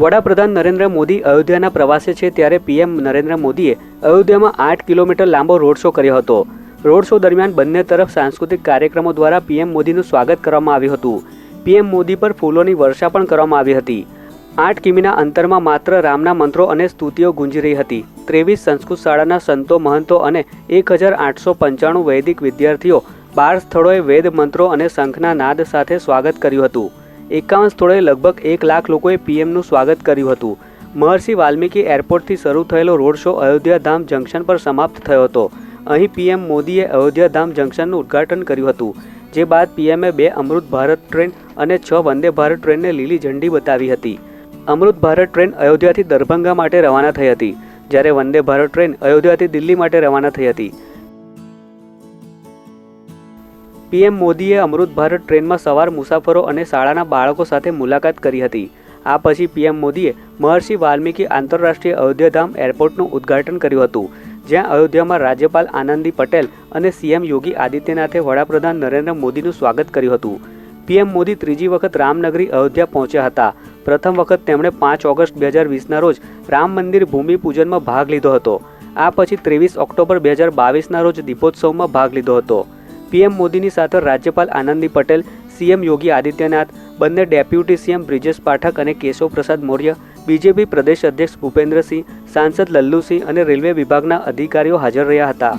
વડાપ્રધાન નરેન્દ્ર મોદી અયોધ્યાના પ્રવાસે છે ત્યારે પીએમ નરેન્દ્ર મોદીએ અયોધ્યામાં આઠ કિલોમીટર લાંબો રોડ શો કર્યો હતો. રોડ શો દરમિયાન બંને તરફ સાંસ્કૃતિક કાર્યક્રમો દ્વારા પીએમ મોદીનું સ્વાગત કરવામાં આવ્યું હતું. પીએમ મોદી પર ફૂલોની વર્ષા પણ કરવામાં આવી હતી. આઠ કિમીના અંતરમાં માત્ર રામના મંત્રો અને સ્તુતિઓ ગુંજી રહી હતી. ત્રેવીસ સંસ્કૃત શાળાના સંતો, મહંતો અને એક હજાર આઠસો પંચાણું વૈદિક વિદ્યાર્થીઓ બાર સ્થળોએ વેદ મંત્રો અને શંખના નાદ સાથે સ્વાગત કર્યું હતું. એકાવન સ્થળોએ લગભગ એક લાખ લોકોએ પીએમનું સ્વાગત કર્યું હતું. મહર્ષિ વાલ્મીકી એરપોર્ટથી શરૂ થયેલો road show Ayodhya Dham junction પર સમાપ્ત થયો હતો. અહીં પીએમ મોદીએ અયોધ્યા ધામ જંકશનનું ઉદ્ઘાટન કર્યું હતું, જે બાદ પીએમએ બે અમૃત ભારત ટ્રેન અને છ વંદે ભારત ટ્રેનને લીલી ઝંડી બતાવી હતી. અમૃત ભારત ટ્રેન અયોધ્યાથી દરભંગા માટે રવાના થઈ હતી, જ્યારે વંદે ભારત ટ્રેન અયોધ્યાથી દિલ્હી માટે રવાના થઈ હતી. પીએમ મોદીએ અમૃત ભારત ટ્રેનમાં સવાર મુસાફરો અને શાળાના બાળકો સાથે મુલાકાત કરી હતી. આ પછી પીએમ મોદીએ મહર્ષિ વાલ્મીકી આંતરરાષ્ટ્રીય અયોધ્યાધામ એરપોર્ટનું ઉદ્ઘાટન કર્યું હતું, જ્યાં અયોધ્યામાં રાજ્યપાલ આનંદી પટેલ અને સીએમ યોગી આદિત્યનાથે વડાપ્રધાન નરેન્દ્ર મોદીનું સ્વાગત કર્યું હતું. પીએમ મોદી ત્રીજી વખત રામનગરી અયોધ્યા પહોંચ્યા હતા. પ્રથમ વખત તેમણે પાંચ ઓગસ્ટ બે હજાર વીસના રોજ રામ મંદિર ભૂમિપૂજનમાં ભાગ લીધો હતો. આ પછી ત્રેવીસ ઓક્ટોબર બે હજાર બાવીસના રોજ દીપોત્સવમાં ભાગ લીધો હતો. પીએમ મોદીની સાથે રાજ્યપાલ આનંદી પટેલ, સીએમ યોગી આદિત્યનાથ, બંને ડેપ્યુટી સીએમ બ્રિજેશ પાઠક અને કેશવ પ્રસાદ મૌર્ય, બીજેપી પ્રદેશ અધ્યક્ષ ભૂપેન્દ્રસિંહ, સાંસદ લલ્લુસિંહ અને રેલવે વિભાગના અધિકારીઓ હાજર રહ્યા હતા.